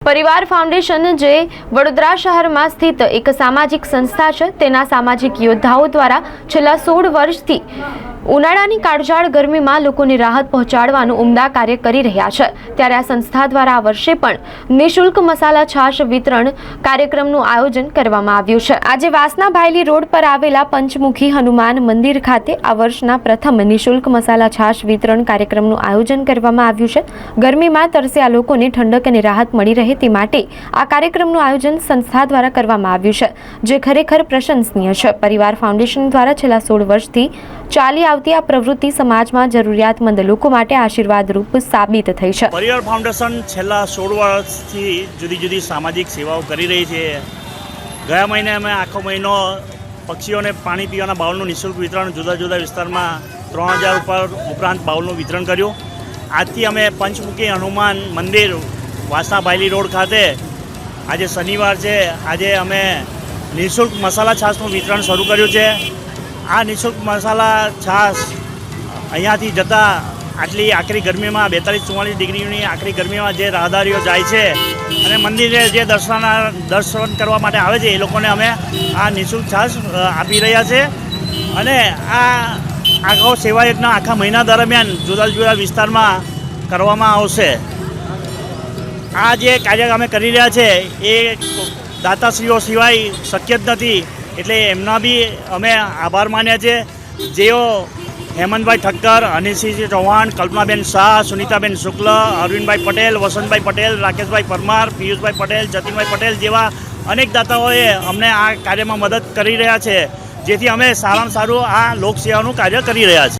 પરિવાર ફાઉન્ડેશન જે વડોદરા શહેરમાં સ્થિત એક સામાજિક સંસ્થા છે, તેના સામાજિક યોદ્ધાઓ દ્વારા છેલ્લા સોળ વર્ષથી ઉનાળાની કાળઝાળ ગરમીમાં લોકોને રાહત પહોંચાડવાનું ઉમદા કાર્ય કરી રહ્યા છે. ત્યારે આ સંસ્થા દ્વારા આ વર્ષે પણ નિઃશુલ્ક મસાલા છાશ વિતરણ કાર્યક્રમનું આયોજન કરવામાં આવ્યું છે. આજે વાસના ભાયલી રોડ પર આવેલા પંચમુખી હનુમાન મંદિર ખાતે આ વર્ષના પ્રથમ નિઃશુલ્ક મસાલા છાશ વિતરણ કાર્યક્રમનું આયોજન કરવામાં આવ્યું છે. ગરમીમાં તરસ્યા લોકોને ઠંડક અને રાહત મળી રહે તે માટે આ કાર્યક્રમનું આયોજન સંસ્થા દ્વારા કરવામાં આવ્યું છે, જે ખરેખર પ્રશંસનીય છે. પરિવાર ફાઉન્ડેશન દ્વારા છેલ્લા સોળ વર્ષથી ચાલી આવતી આ પ્રવૃત્તિ સમાજમાં જરૂરિયાતમંદ લોકો માટે આશીર્વાદરૂપ સાબિત થઈ છે. પરિવાર ફાઉન્ડેશન છેલ્લા સોળ વર્ષથી જુદી જુદી સામાજિક સેવાઓ કરી રહી છે. ગયા મહિને અમે આખો મહિનો પક્ષીઓને પાણી પીવાના બાઉલનું નિઃશુલ્ક વિતરણ જુદા જુદા વિસ્તારમાં ત્રણ હજાર ઉપર ઉપરાંત બાઉલનું વિતરણ કર્યું. આજથી અમે પંચમુખી હનુમાન મંદિર વાસણા રોડ ખાતે આજે શનિવાર છે. આજે અમે નિઃશુલ્ક મસાલા છાશનું વિતરણ શરૂ કર્યું છે. આ નિઃશુલ્ક મસાલા છાશ અહીંયાથી જતા આટલી આકરી ગરમીમાં, બેતાલીસ ચુમ્માલીસ ડિગ્રીની આકરી ગરમીમાં જે રાહદારીઓ જાય છે અને મંદિરે જે દર્શન દર્શન કરવા માટે આવે છે, એ લોકોને અમે આ નિઃશુલ્ક છાશ આપી રહ્યા છે. અને આ આખો સેવાયજના આખા મહિના દરમિયાન જુદા જુદા વિસ્તારમાં કરવામાં આવશે. આ જે કાર્ય અમે કરી રહ્યા છે, એ દાતાશ્રીઓ સિવાય શક્ય જ નથી. એટલે એમના બી અમે આભાર માન્યા છે. જેઓ હેમંતભાઈ ઠક્કર હનીસિંહ ચૌહાણ, કલ્પનાબેન શાહ, સુનીતાબેન શુક્લ, અરવિંદભાઈ પટેલ, વસંતભાઈ પટેલ, રાકેશભાઈ પરમાર, પિયુષભાઈ પટેલ, જતીનભાઈ પટેલ જેવા અનેક દાતાઓએ અમને આ કાર્યમાં મદદ કરી રહ્યા છે. જેથી અમે સારામાં સારું આ લોકસેવાનું કાર્ય કરી રહ્યા છીએ.